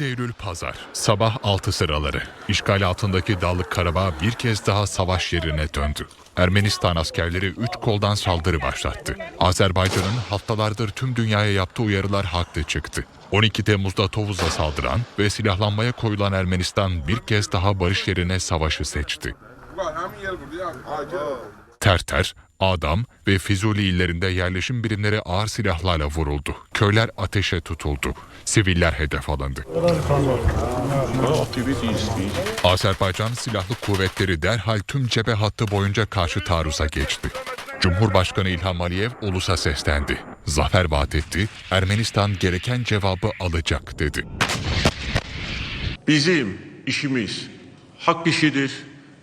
Eylül Pazar, sabah 6 sıraları. İşgal altındaki Dağlık Karabağ bir kez daha savaş yerine döndü. Ermenistan askerleri 3 koldan saldırı başlattı. Azerbaycan'ın haftalardır tüm dünyaya yaptığı uyarılar haklı çıktı. 12 Temmuz'da Tovuz'a saldıran ve silahlanmaya koyulan Ermenistan bir kez daha barış yerine savaşı seçti. Hem Adam ve Fizuli illerinde yerleşim birimleri ağır silahlarla vuruldu. Köyler ateşe tutuldu. Siviller hedef alındı. Azerbaycan Silahlı Kuvvetleri derhal tüm cephe hattı boyunca karşı taarruza geçti. Cumhurbaşkanı İlham Aliyev ulusa seslendi. Zafer vaat etti, Ermenistan gereken cevabı alacak dedi. Bizim işimiz hak işidir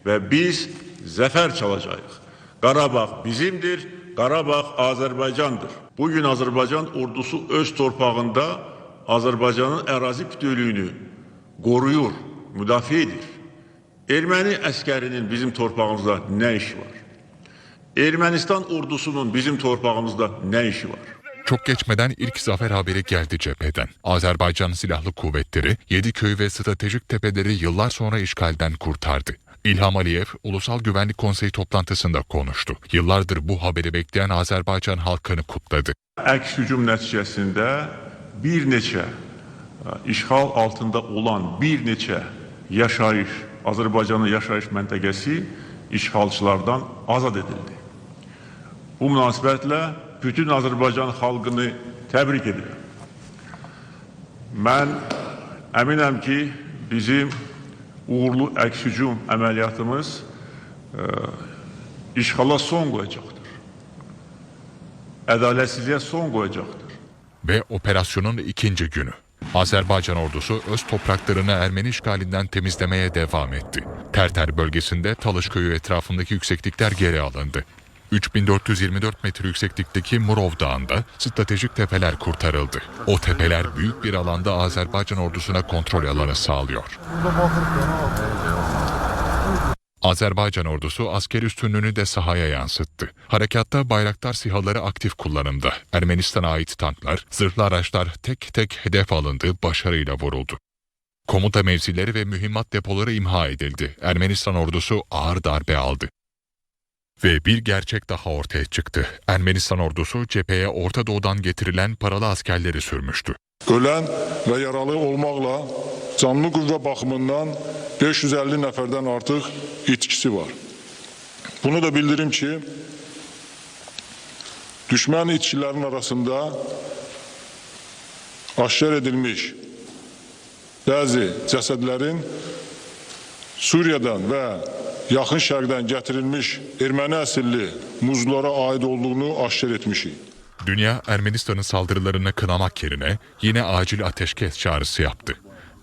ve biz zafer çalacağız. Qarabağ bizimdir, Qarabağ Azərbaycandır. Bugün Azərbaycan ordusu öz torpağında Azərbaycanın ərazi bütövlüyünü qoruyur, müdafiə edir. Erməni əskərinin bizim torpağımızda nə işi var? Ermənistan ordusunun bizim torpağımızda nə işi var? Çok geçmeden ilk zafer haberi geldi cepheden. Azerbaycan Silahlı Kuvvetleri Yediköy ve stratejik tepeleri yıllar sonra işgalden kurtardı. İlham Aliyev Ulusal Güvenlik Konseyi toplantısında konuştu. Yıllardır bu haberi bekleyen Azerbaycan halkını kutladı. Əks hücum nəticəsində bir neçə ə, işğal altında olan bir neçə yaşayış, Azərbaycanın yaşayış məntəqəsi işğalçılardan azad edildi. Bu münasibətlə bütün Azərbaycan xalqını təbrik edirəm. Mən əminəm ki, bizim uğurlu əks hücum əməliyyatımız ə, işğala son qoyacaqdır. Ədalətsizliyə son qoyacaqdır. Ve operasyonun ikinci günü. Azerbaycan ordusu öz topraklarını Ermeni işgalinden temizlemeye devam etti. Terter bölgesinde Talış köyü etrafındaki yükseklikler geri alındı. 3424 metre yükseklikteki Murov Dağı'nda stratejik tepeler kurtarıldı. O tepeler büyük bir alanda Azerbaycan ordusuna kontrol alanı sağlıyor. Azerbaycan ordusu asker üstünlüğünü de sahaya yansıttı. Harekatta bayraktar sihaları aktif kullanımda. Ermenistan'a ait tanklar, zırhlı araçlar tek tek hedef alındı, başarıyla vuruldu. Komuta mevzileri ve mühimmat depoları imha edildi. Ermenistan ordusu ağır darbe aldı. Ve bir gerçek daha ortaya çıktı. Ermenistan ordusu cepheye Orta Doğu'dan getirilen paralı askerleri sürmüştü. Ölən və yaralı olmaqla canlı qüvvə baxımından 550 nəfərdən artıq itkisi var. Bunu da bildirim ki, düşmən itkilərin arasında aşkar edilmiş bəzi cəsədlərin Suriyadan və yaxın şərqdən gətirilmiş erməni əsilli muzlulara aid olduğunu aşkar etmişik. Dünya Ermenistan'ın saldırılarını kınamak yerine yine acil ateşkes çağrısı yaptı.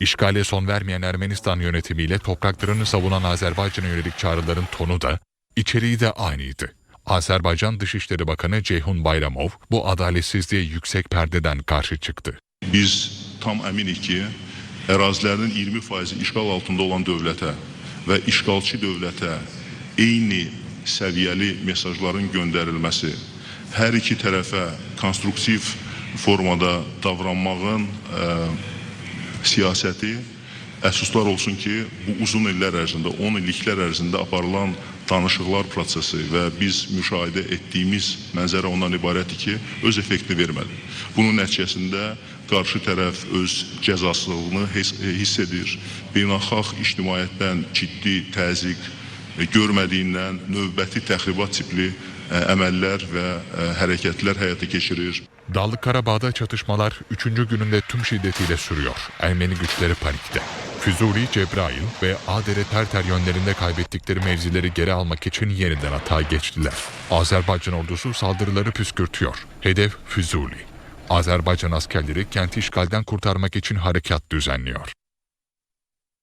İşgale son vermeyen Ermenistan yönetimiyle topraklarını savunan Azerbaycan'a yönelik çağrıların tonu da, içeriği de aynıydı. Azerbaycan Dışişleri Bakanı Ceyhun Bayramov bu adaletsizliğe yüksek perdeden karşı çıktı. Biz tam əminik ki, ərazilərinin 20% işğal altında olan dövlətə və işğalçı dövlətə eyni səviyyəli mesajların göndərilməsi, hər iki tərəfə konstruktiv formada davranmağın ə, siyasəti əsuslar olsun ki, bu uzun illər ərzində, 10 illiklər ərzində aparılan danışıqlar prosesi və biz müşahidə etdiyimiz mənzərə ondan ibarətdir ki, öz effektini vermədi. Bunun nəticəsində qarşı tərəf öz cəzasızlığını hiss, edir. Beynəlxalq ictimaiyyətdən ciddi təzyiq e, görmədiyindən növbəti təxribat tipli ə, əməllər və ə, hərəkətlər həyata keçirir. Dağlık Karabağ'da çatışmalar 3. gününde tüm şiddetiyle sürüyor. Ermeni güçleri panikte. Füzuli, Cebrail ve Adere Terter yönlerinde kaybettikleri mevzileri geri almak için yeniden atağa geçtiler. Azerbaycan ordusu saldırıları püskürtüyor. Hedef Füzuli. Azerbaycan askerleri kenti işgalden kurtarmak için harekat düzenliyor.